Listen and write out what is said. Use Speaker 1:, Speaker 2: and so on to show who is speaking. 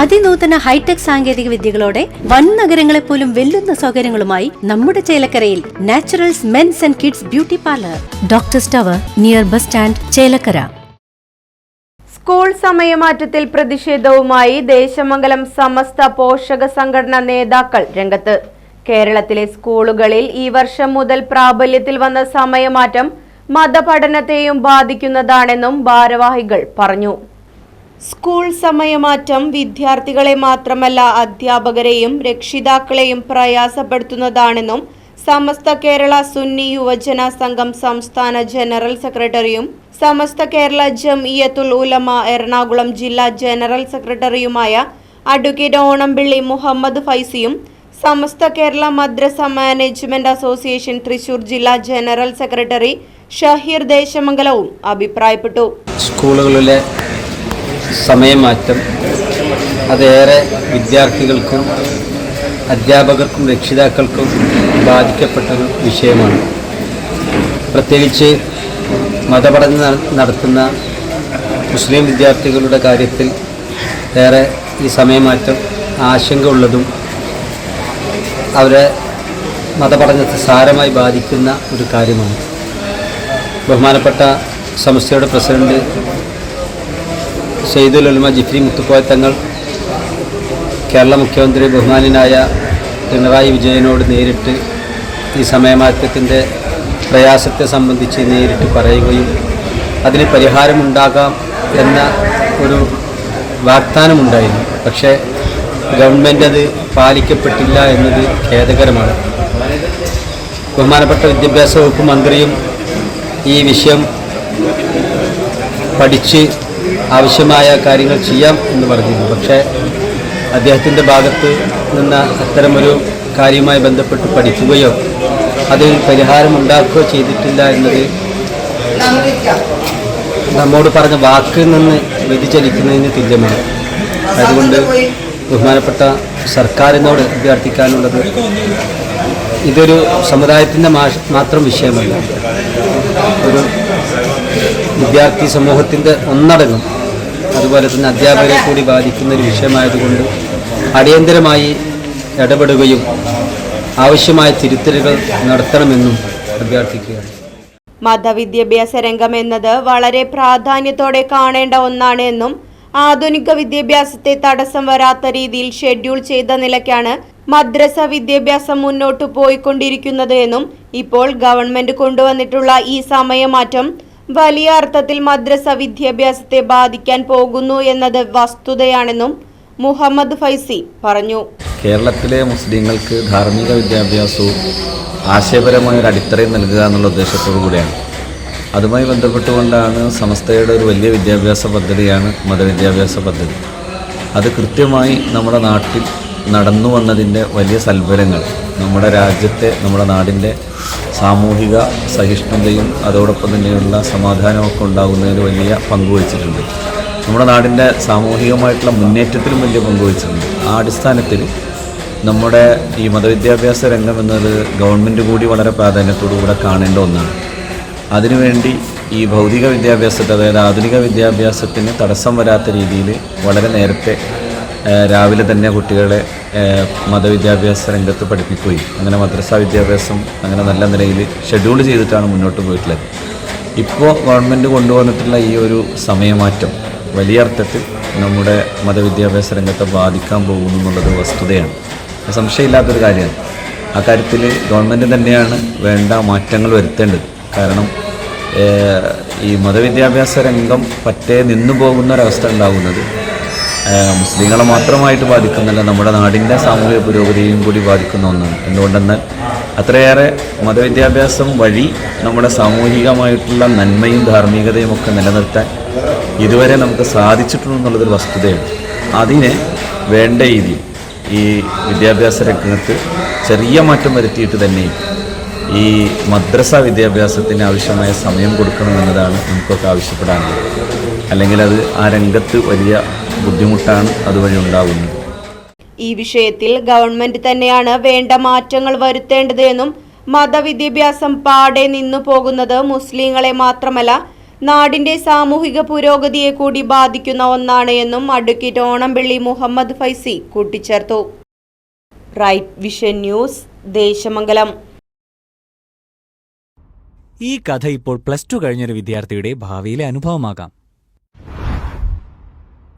Speaker 1: അതിനൂതന hi tech സാങ്കേതിക വിദ്യകളോടെ വൻ നഗരങ്ങളെ പോലും വെല്ലുന്ന സൗകര്യങ്ങളുമായി നമ്മുടെ ചേലക്കരയിൽ naturals men's and kids beauty parlour. Doctor സ്റ്റവർ near bus stand Chelakkara.
Speaker 2: School സമയമാറ്റത്തിൽ പ്രതിഷേധവുമായി ദേശമംഗലം സമസ്ത പോഷക സംഘടനാ നേതാക്കൾ രംഗത്ത്. കേരളത്തിലെ സ്കൂളുകളിൽ ഈ വർഷം മുതൽ പ്രാബല്യത്തിൽ വന്ന സമയമാറ്റം മതപഠനത്തെയും ബാധിക്കുന്നതാണെന്നും ഭാരവാഹികൾ പറഞ്ഞു. സ്കൂൾ സമയമാറ്റം വിദ്യാർത്ഥികളെ മാത്രമല്ല അധ്യാപകരെയും രക്ഷിതാക്കളെയും പ്രയാസപ്പെടുത്തുന്നതാണെന്നും സമസ്ത കേരള സുന്നി യുവജന സംഘം സംസ്ഥാന ജനറൽ സെക്രട്ടറിയും സമസ്ത കേരള ജംഇയത്തുൽ ഉലമ എറണാകുളം ജില്ലാ ജനറൽ സെക്രട്ടറിയുമായ അഡ്വക്കേറ്റ് ഓണംപിള്ളി മുഹമ്മദ് ഫൈസിയും സമസ്ത കേരള മദ്രസ മാനേജ്മെന്റ് അസോസിയേഷൻ തൃശൂർ ജില്ലാ ജനറൽ സെക്രട്ടറി ഷഹീർ ദേശമംഗലവും അഭിപ്രായപ്പെട്ടു.
Speaker 3: സ്കൂളുകളിലെ സമയമാറ്റം. അതേറെ വിദ്യാർത്ഥികൾക്കും അധ്യാപകർക്കും രക്ഷിതാക്കൾക്കും ബാധിക്കപ്പെട്ടൊരു വിഷയമാണ്. പ്രത്യേകിച്ച് മതപഠനം നടത്തുന്ന മുസ്ലിം വിദ്യാർത്ഥികളുടെ കാര്യത്തിൽ ഏറെ ഈ സമയമാറ്റം ആശങ്ക ഉള്ളതും അവരെ മതപഠനത്തെ സാരമായി ബാധിക്കുന്ന ഒരു കാര്യമാണ്. ബഹുമാനപ്പെട്ട സംസ്ഥയുടെ പ്രസിഡന്റ് സെയ്ദുൽ ഉലമ ജിഫ്രി മുത്തുക്കോയ തങ്ങൾ കേരള മുഖ്യമന്ത്രി ബഹുമാനായ പിണറായി വിജയനോട് നേരിട്ട് ഈ സമയമാറ്റത്തിന്റെ പ്രയാസത്തെ സംബന്ധിച്ച് നേരിട്ട് പറയുകയും അതിന് പരിഹാരമുണ്ടാകാം എന്ന ഒരു വാഗ്ദാനമുണ്ടായിരുന്നു. പക്ഷേ ഗവൺമെന്റ് അത് പാലിക്കപ്പെട്ടില്ല എന്നത് ഖേദകരമാണ്. ബഹുമാനപ്പെട്ട വിദ്യാഭ്യാസ വകുപ്പ് മന്ത്രിയും ഈ വിഷയം പഠിച്ച് ആവശ്യമായ കാര്യങ്ങൾ ചെയ്യാം എന്ന് പറഞ്ഞിരുന്നു. പക്ഷേ അദ്ദേഹത്തിന്റെ ഭാഗത്ത് നിന്ന് അത്തരമൊരു കാര്യവുമായി ബന്ധപ്പെട്ട് പഠിക്കുകയോ അതിൽ പരിഹാരമുണ്ടാക്കുകയോ ചെയ്തിട്ടില്ല എന്നത് നമ്മോട് പറഞ്ഞ വാക്കിൽ നിന്ന് വ്യതിചലിക്കുന്നതിന് തുല്യമാണ്. അതുകൊണ്ട് ബഹുമാനപ്പെട്ട സർക്കാരിനോട് അഭ്യർത്ഥിക്കാനുള്ളത് ഇതൊരു സമുദായത്തിന്റെ മാത്രം വിഷയമല്ല. ഒരു വിദ്യാർത്ഥി സമൂഹത്തിന്റെ ഒന്നടങ്കം അതുപോലെ തന്നെ അധ്യാപകരെ കൂടി ബാധിക്കുന്ന ഒരു വിഷയമായതുകൊണ്ട് അടിയന്തരമായി ഇടപെടുകയും ആവശ്യമായ തിരുത്തലുകൾ നടത്തണമെന്നും അഭ്യർത്ഥിക്കുകയാണ്.
Speaker 2: മതവിദ്യാഭ്യാസ രംഗം എന്നത് വളരെ പ്രാധാന്യത്തോടെ കാണേണ്ട ഒന്നാണ് എന്നും ആധുനിക വിദ്യാഭ്യാസത്തെ തടസ്സം വരാത്ത രീതിയിൽ ഷെഡ്യൂൾ ചെയ്ത നിലയ്ക്കാണ് മദ്രസ വിദ്യാഭ്യാസം മുന്നോട്ടു പോയിക്കൊണ്ടിരിക്കുന്നത് എന്നും ഇപ്പോൾ ഗവൺമെന്റ് കൊണ്ടുവന്നിട്ടുള്ള ഈ സമയമാറ്റം വലിയ അർത്ഥത്തിൽ മദ്രസ വിദ്യാഭ്യാസത്തെ ബാധിക്കാൻ പോകുന്നു എന്നത് വസ്തുതയാണെന്നും മുഹമ്മദ് ഫൈസി പറഞ്ഞു.
Speaker 4: കേരളത്തിലെ മുസ്ലിങ്ങൾക്ക് ധാർമ്മിക വിദ്യാഭ്യാസവും ആശയപരമായ ഒരു അടിത്തറയും നൽകുക എന്നുള്ള ഉദ്ദേശത്തോടു കൂടിയാണ്. അതുമായി ബന്ധപ്പെട്ടുകൊണ്ടാണ് സമസ്തയുടെ ഒരു വലിയ വിദ്യാഭ്യാസ പദ്ധതിയാണ് മതവിദ്യാഭ്യാസ പദ്ധതി. അത് കൃത്യമായി നമ്മുടെ നാട്ടിൽ നടന്നു വന്നതിന്റെ വലിയ സൽഫലങ്ങൾ നമ്മുടെ രാജ്യത്തെ നമ്മുടെ നാടിന്റെ സാമൂഹിക സഹിഷ്ണുതയും അതോടൊപ്പം തന്നെയുള്ള സമാധാനമൊക്കെ ഉണ്ടാകുന്നതിന് വലിയ പങ്ക് വഹിച്ചിട്ടുണ്ട്. നമ്മുടെ നാടിന്റെ സാമൂഹികമായിട്ടുള്ള മുന്നേറ്റത്തിലും വലിയ പങ്ക് വഹിച്ചിട്ടുണ്ട്. ആ അടിസ്ഥാനത്തിൽ നമ്മുടെ ഈ മതവിദ്യാഭ്യാസ രംഗം എന്നത് ഗവൺമെന്റ് കൂടി വളരെ പ്രാധാന്യത്തോടു കൂടെ കാണേണ്ട ഒന്നാണ്. അതിനുവേണ്ടി ഈ ഭൗതിക വിദ്യാഭ്യാസത്തെ അതായത് ആധുനിക വിദ്യാഭ്യാസത്തിന് തടസ്സം വരാത്ത രീതിയിൽ വളരെ നേരത്തെ രാവിലെ തന്നെ കുട്ടികളെ മതവിദ്യാഭ്യാസ രംഗത്ത് പഠിപ്പിക്കുകയും അങ്ങനെ മദ്രസ വിദ്യാഭ്യാസം അങ്ങനെ നല്ല നിലയിൽ ഷെഡ്യൂൾ ചെയ്തിട്ടാണ് മുന്നോട്ട് പോയിട്ടുള്ളത്. ഇപ്പോൾ ഗവൺമെന്റ് കൊണ്ടുവന്നിട്ടുള്ള ഈ ഒരു സമയമാറ്റം വലിയ അർത്ഥത്തിൽ നമ്മുടെ മതവിദ്യാഭ്യാസ രംഗത്തെ ബാധിക്കാൻ പോകുന്നു എന്നുള്ളത് വസ്തുതയാണ്. സംശയമില്ലാത്തൊരു കാര്യമാണ്. ആ കാര്യത്തിൽ ഗവൺമെന്റ് തന്നെയാണ് വേണ്ട മാറ്റങ്ങൾ വരുത്തേണ്ടത്. കാരണം ഈ മതവിദ്യാഭ്യാസ രംഗം പറ്റേ നിന്നു പോകുന്ന ഒരവസ്ഥ ഉണ്ടാകുന്നത് മുസ്ലിങ്ങളെ മാത്രമായിട്ട് ബാധിക്കുന്നില്ല നമ്മുടെ നാടിന്റെ സാമൂഹിക പുരോഗതിയും കൂടി ബാധിക്കുന്ന ഒന്നാണ്. എന്തുകൊണ്ടെന്നാൽ അത്രയേറെ മതവിദ്യാഭ്യാസം വഴി നമ്മുടെ സാമൂഹികമായിട്ടുള്ള നന്മയും ധാർമ്മികതയും ഒക്കെ നിലനിർത്താൻ ഇതുവരെ നമുക്ക് സാധിച്ചിട്ടുണ്ടെന്നുള്ളതൊരു വസ്തുതയാണ്. അതിനെ വേണ്ട രീതിയിൽ ഈ വിദ്യാഭ്യാസ രംഗത്ത് ചെറിയ മാറ്റം വരുത്തിയിട്ട് തന്നെ ഈ മദ്രസ വിദ്യാഭ്യാസത്തിന് ആവശ്യമായ സമയം കൊടുക്കണമെന്നതാണ് നമുക്കൊക്കെ ആവശ്യപ്പെടാനുള്ളത്. അല്ലെങ്കിൽ അത് ആ രംഗത്ത് വലിയ ബുദ്ധിമുട്ടാണ് അതുവഴി ഉണ്ടാകുന്നത്
Speaker 2: ഈ വിഷയത്തിൽ ഗവൺമെന്റ് തന്നെയാണ് വേണ്ട മാറ്റങ്ങൾ വരുത്തേണ്ടത് എന്നും മതവിദ്യാഭ്യാസം പാടെ നിന്നു പോകുന്നത് മുസ്ലിങ്ങളെ മാത്രമല്ല നാടിന്റെ സാമൂഹിക പുരോഗതിയെ കൂടി ബാധിക്കുന്ന ഒന്നാണ് എന്നും അഡ്വക്കേറ്റ് ഓണംപിള്ളി മുഹമ്മദ് ഫൈസി കൂട്ടിച്ചേർത്തു. Right vision news Desamangalam.
Speaker 5: ഈ കഥ ഇപ്പോൾ പ്ലസ് ടു കഴിഞ്ഞൊരു വിദ്യാർത്ഥിയുടെ ഭാവിയിലെ അനുഭവമാകാം.